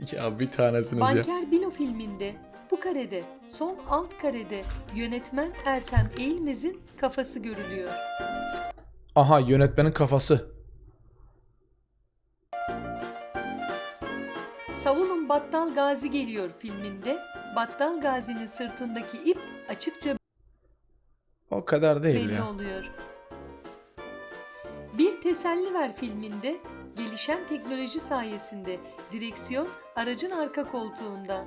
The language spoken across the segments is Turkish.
Ya bir tanesiniz ya. Banker Bilo filminde bu karede sol alt karede yönetmen Ertem Eğilmez'in kafası görülüyor. Aha yönetmenin kafası. Savunun Battal Gazi geliyor filminde Battal Gazi'nin sırtındaki ip açıkça O kadar değil belli ya. oluyor. Bir Teselli Ver filminde gelişen teknoloji sayesinde direksiyon aracın arka koltuğunda.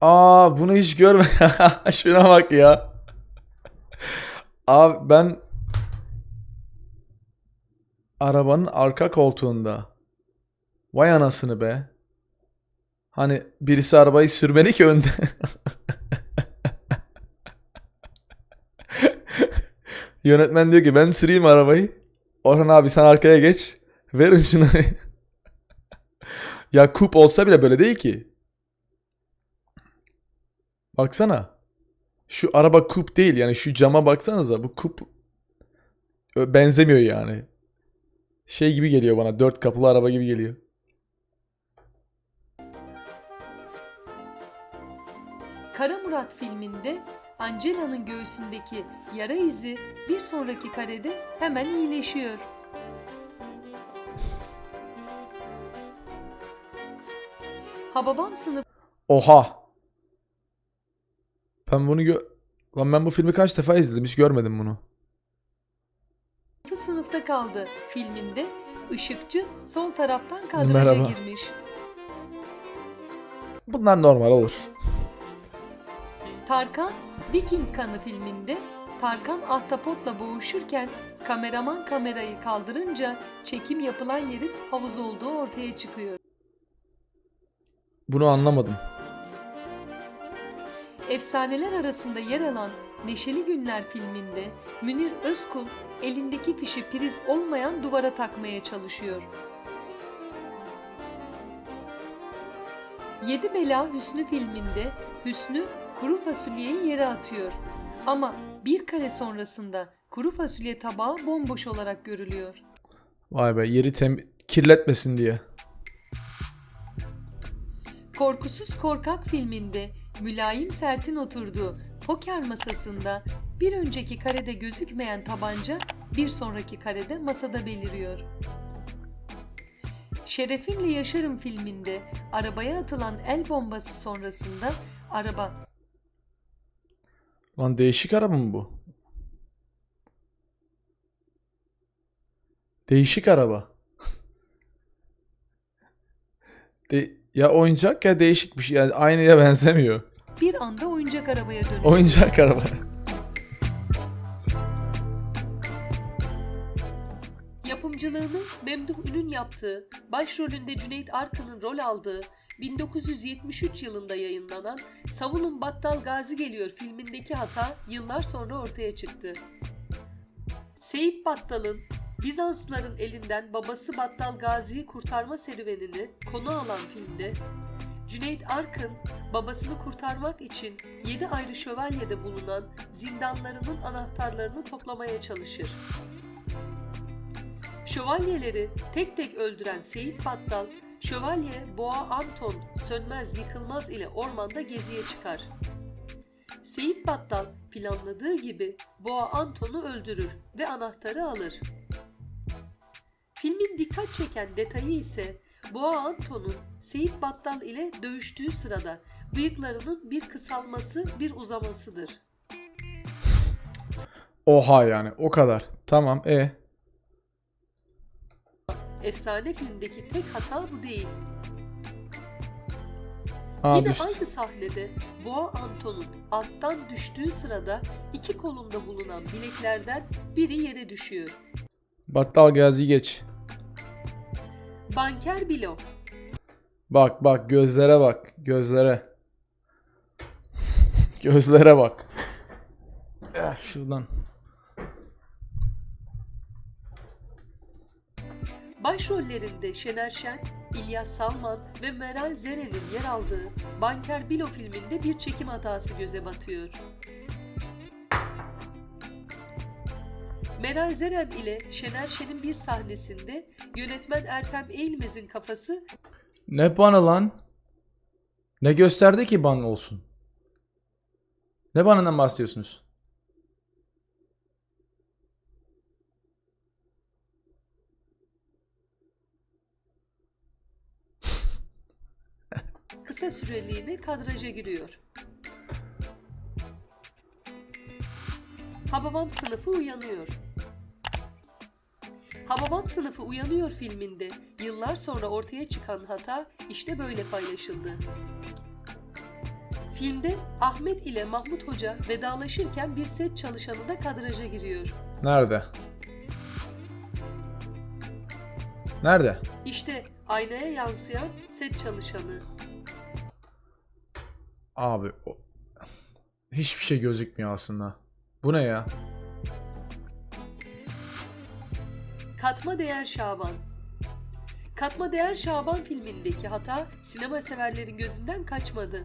Aa bunu hiç görme. Şuna bak ya. Abi ben arabanın arka koltuğunda. Vay anasını be. Hani birisi arabayı sürmeli ki önde. Yönetmen diyor ki ben süreyim arabayı. Orhan abi sen arkaya geç. Verin şunu. ya kup olsa bile böyle değil ki. Baksana. Şu araba kup değil yani şu cama baksanıza bu kup benzemiyor yani. Şey gibi geliyor bana dört kapılı araba gibi geliyor. Kara Murat filminde Angela'nın göğsündeki yara izi bir sonraki karede hemen iyileşiyor. Hababam sınıfı Oha. Ben bunu gö... Lan ben bu filmi kaç defa izledim hiç görmedim bunu. sınıfta kaldı filminde ışıkçı sol taraftan kadraja Merhaba. girmiş. Bunlar normal olur. Tarkan Viking Kanı filminde Tarkan ahtapotla boğuşurken kameraman kamerayı kaldırınca çekim yapılan yerin havuz olduğu ortaya çıkıyor. Bunu anlamadım. Efsaneler arasında yer alan Neşeli Günler filminde Münir Özkul elindeki fişi priz olmayan duvara takmaya çalışıyor. Yedi Bela Hüsnü filminde Hüsnü kuru fasulyeyi yere atıyor. Ama bir kare sonrasında kuru fasulye tabağı bomboş olarak görülüyor. Vay be yeri tem kirletmesin diye. Korkusuz Korkak filminde Mülayim Sert'in oturduğu poker masasında bir önceki karede gözükmeyen tabanca bir sonraki karede masada beliriyor. Şerefimle Yaşarım filminde arabaya atılan el bombası sonrasında araba Lan değişik araba mı bu? Değişik araba. De ya oyuncak ya değişik bir şey. Yani aynıya benzemiyor. bir anda oyuncak arabaya dönüyor. Oyuncak araba. Yapımcılığını Memduh Ün'ün yaptığı, başrolünde Cüneyt Arkın'ın rol aldığı, 1973 yılında yayınlanan Savunun Battal Gazi Geliyor filmindeki hata yıllar sonra ortaya çıktı. Seyit Battal'ın Bizanslıların elinden babası Battal Gazi'yi kurtarma serüvenini konu alan filmde Cüneyt Arkın babasını kurtarmak için 7 ayrı şövalyede bulunan zindanlarının anahtarlarını toplamaya çalışır. Şövalyeleri tek tek öldüren Seyit Battal, Şövalye Boğa Anton Sönmez Yıkılmaz ile ormanda geziye çıkar. Seyit Battal planladığı gibi Boğa Anton'u öldürür ve anahtarı alır. Filmin dikkat çeken detayı ise Boğa Anton'un Seyit Battal ile dövüştüğü sırada bıyıklarının bir kısalması bir uzamasıdır. Oha yani o kadar. Tamam e. Efsane filmdeki tek hata bu değil. Aa Yine düştü. aynı sahnede Boğa Anton'un alttan düştüğü sırada iki kolunda bulunan bileklerden biri yere düşüyor. Battal Gazi geç. Banker Bilo, Bak bak gözlere bak. Gözlere. gözlere bak. Eh, şuradan. başrollerinde Şener Şen, İlyas Salman ve Meral Zeren'in yer aldığı Banker Bilo filminde bir çekim hatası göze batıyor. Meral Zeren ile Şener Şen'in bir sahnesinde yönetmen Ertem Eğilmez'in kafası Ne banı lan? Ne gösterdi ki ban olsun? Ne banından bahsediyorsunuz? kısa süreliğine kadraja giriyor. Hababam sınıfı uyanıyor. Hababam sınıfı uyanıyor filminde yıllar sonra ortaya çıkan hata işte böyle paylaşıldı. Filmde Ahmet ile Mahmut Hoca vedalaşırken bir set çalışanı da kadraja giriyor. Nerede? Nerede? İşte aynaya yansıyan set çalışanı. Abi o... hiçbir şey gözükmüyor aslında. Bu ne ya? Katma Değer Şaban Katma Değer Şaban filmindeki hata sinema severlerin gözünden kaçmadı.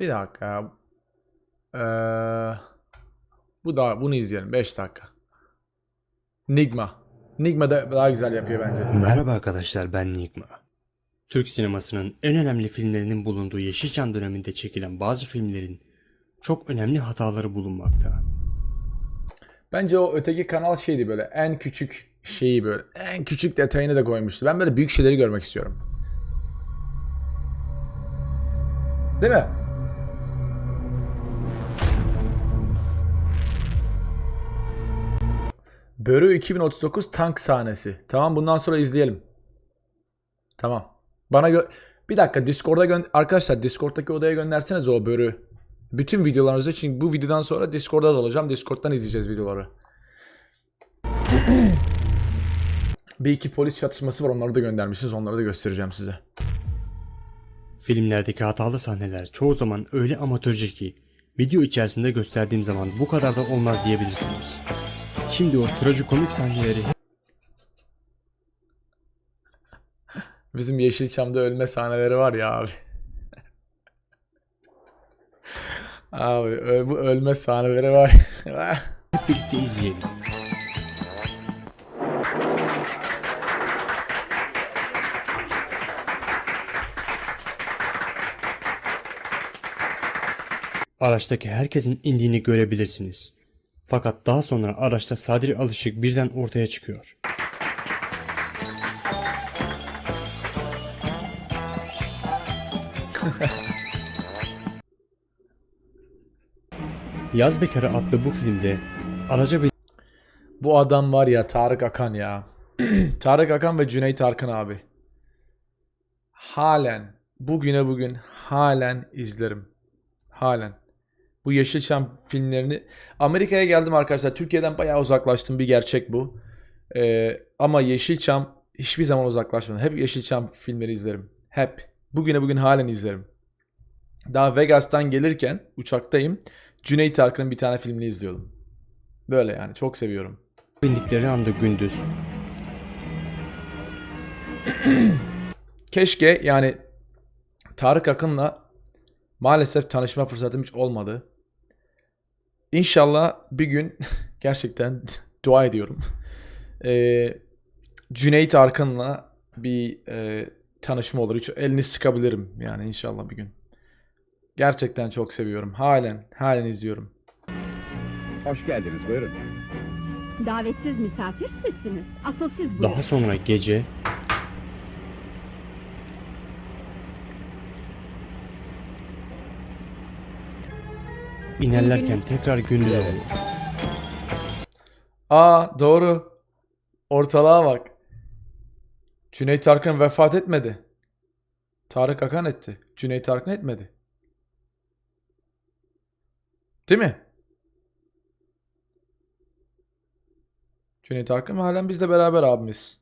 Bir dakika. Ee, bu da bunu izleyelim 5 dakika. Nigma. Nigma da daha güzel yapıyor bence. Merhaba arkadaşlar ben Nigma. Türk sinemasının en önemli filmlerinin bulunduğu Yeşilçam döneminde çekilen bazı filmlerin çok önemli hataları bulunmakta. Bence o öteki kanal şeydi böyle en küçük şeyi böyle en küçük detayını da koymuştu. Ben böyle büyük şeyleri görmek istiyorum. Değil mi? Börü 2039 tank sahnesi. Tamam bundan sonra izleyelim. Tamam. Bana gö bir dakika Discord'a gö arkadaşlar Discord'daki odaya gönderseniz o börü. Bütün videolarınızı çünkü bu videodan sonra Discord'da da olacağım. Discord'dan izleyeceğiz videoları. bir iki polis çatışması var onları da göndermişsiniz. Onları da göstereceğim size. Filmlerdeki hatalı sahneler çoğu zaman öyle amatörce ki video içerisinde gösterdiğim zaman bu kadar da olmaz diyebilirsiniz. Şimdi o trajikomik sahneleri Bizim Yeşilçam'da ölme sahneleri var ya abi. Abi ö- bu ölme sahneleri var. hep birlikte izleyelim. Araçtaki herkesin indiğini görebilirsiniz. Fakat daha sonra araçta Sadri Alışık birden ortaya çıkıyor. Yaz Bekarı adlı bu filmde araca bin bu adam var ya Tarık Akan ya. Tarık Akan ve Cüneyt Arkın abi. Halen bugüne bugün halen izlerim. Halen. Bu Yeşilçam filmlerini Amerika'ya geldim arkadaşlar. Türkiye'den bayağı uzaklaştım bir gerçek bu. Ee, ama Yeşilçam hiçbir zaman uzaklaşmadım. Hep Yeşilçam filmleri izlerim. Hep. Bugüne bugün halen izlerim. Daha Vegas'tan gelirken uçaktayım. Cüneyt Arkın'ın bir tane filmini izliyordum. Böyle yani çok seviyorum. bindikleri anda gündüz Keşke yani Tarık Akın'la maalesef tanışma fırsatım hiç olmadı. İnşallah bir gün gerçekten dua ediyorum. Ee, Cüneyt Arkın'la bir e, tanışma olur. Hiç elini sıkabilirim yani inşallah bir gün. Gerçekten çok seviyorum. Halen, halen izliyorum. Hoş geldiniz buyurun. Davetsiz misafir sizsiniz. Asıl siz buyurun. Daha sonra gece inerlerken tekrar gündüz oluyor. Aa doğru. Ortalığa bak. Cüneyt Arkın vefat etmedi. Tarık Akan etti. Cüneyt Arkın etmedi. Değil mi? Cüneyt Arkın halen bizle beraber abimiz.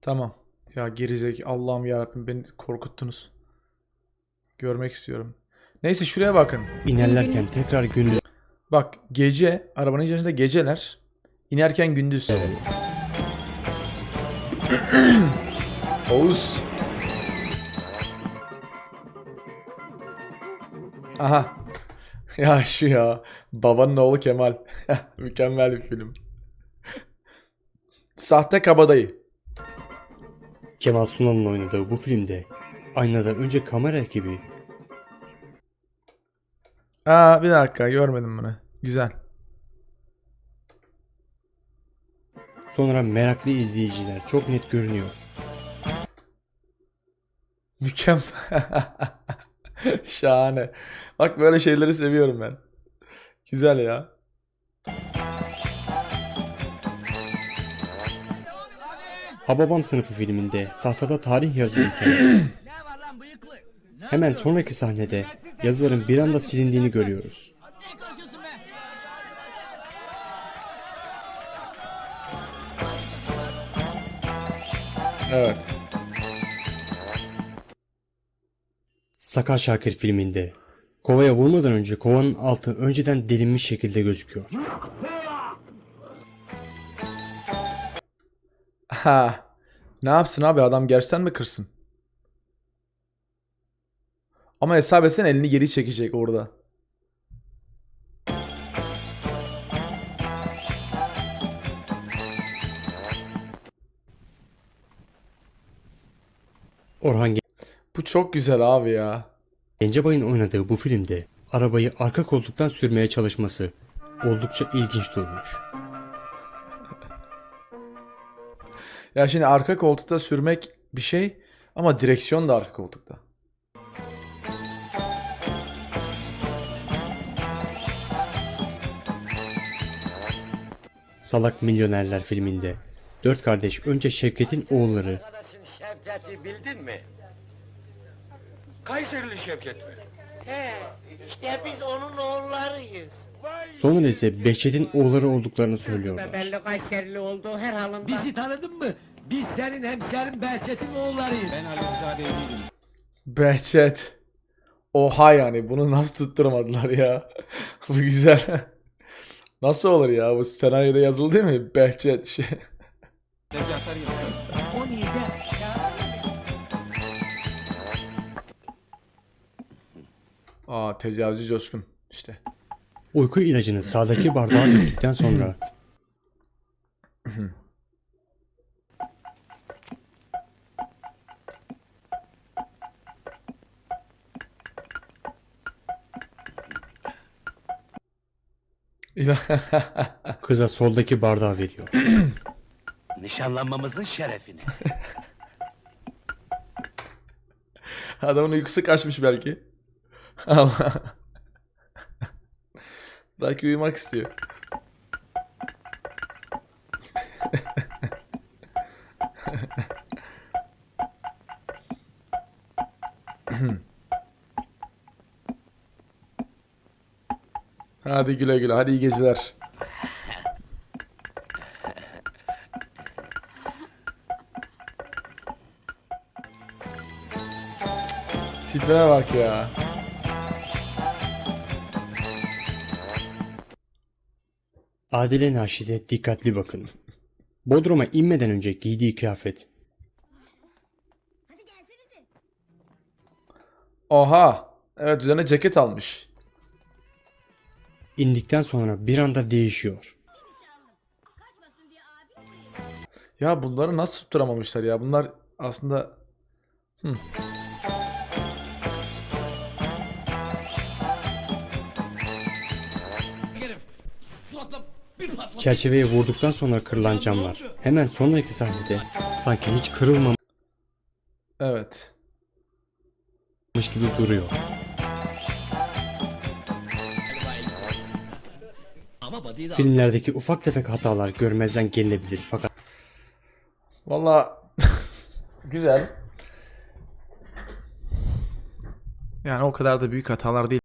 Tamam. Ya gerizek Allah'ım yarabbim beni korkuttunuz. Görmek istiyorum. Neyse şuraya bakın. İnerlerken tekrar gündüz Bak gece arabanın içerisinde geceler inerken gündüz. Oğuz. Aha. Ya şu ya. Babanın oğlu Kemal. Mükemmel bir film. Sahte kabadayı. Kemal Sunal'ın oynadığı bu filmde aynada önce kamera ekibi Aa bir dakika görmedim bunu. Güzel. Sonra meraklı izleyiciler çok net görünüyor. Mükemmel. Şahane. Bak böyle şeyleri seviyorum ben. Güzel ya. Hababam sınıfı filminde tahtada tarih yazılırken hemen sonraki sahnede yazıların bir anda silindiğini görüyoruz. Evet. Sakar Şakir filminde kovaya vurmadan önce kovanın altı önceden delinmiş şekilde gözüküyor. Ha. Ne yapsın abi adam gerçekten mi kırsın? Ama hesap etsen elini geri çekecek orada. Orhan Bu çok güzel abi ya. Gencebay'ın oynadığı bu filmde arabayı arka koltuktan sürmeye çalışması oldukça ilginç durmuş. Ya şimdi arka koltukta sürmek bir şey ama direksiyon da arka koltukta. Salak Milyonerler filminde dört kardeş önce Şevket'in oğulları Şevket'i bildin mi? Kayserili Şevket mi? He, işte biz onun oğullarıyız. sonra ise Behçet'in oğulları olduklarını söylüyorlar. Belli Kayseri'li olduğu her halinde. Bizi tanıdın mı? Biz senin hemşerin Behçet'in oğullarıyız. Ben Behçet. Oha yani bunu nasıl tutturamadılar ya. bu güzel. nasıl olur ya bu senaryoda yazılı değil mi? Behçet şey. Aa tecavüzcü coşkun işte. Uyku ilacını sağdaki bardağa döktükten sonra İla- kıza soldaki bardağı veriyor. Nişanlanmamızın şerefine. Adamın uykusu kaçmış belki. Ama belki uyumak istiyor. Hadi güle güle. Hadi iyi geceler. Tipine bak ya. Adile Naşit'e dikkatli bakın. Bodrum'a inmeden önce giydiği kıyafet Oha. Evet üzerine ceket almış. indikten sonra bir anda değişiyor. Ya bunları nasıl tutturamamışlar ya? Bunlar aslında Hı. Çerçeveye vurduktan sonra kırılan camlar hemen sonraki sahnede sanki hiç kırılmamış Evet. gibi duruyor. Filmlerdeki ufak tefek hatalar görmezden gelinebilir fakat Valla güzel. Yani o kadar da büyük hatalar değil.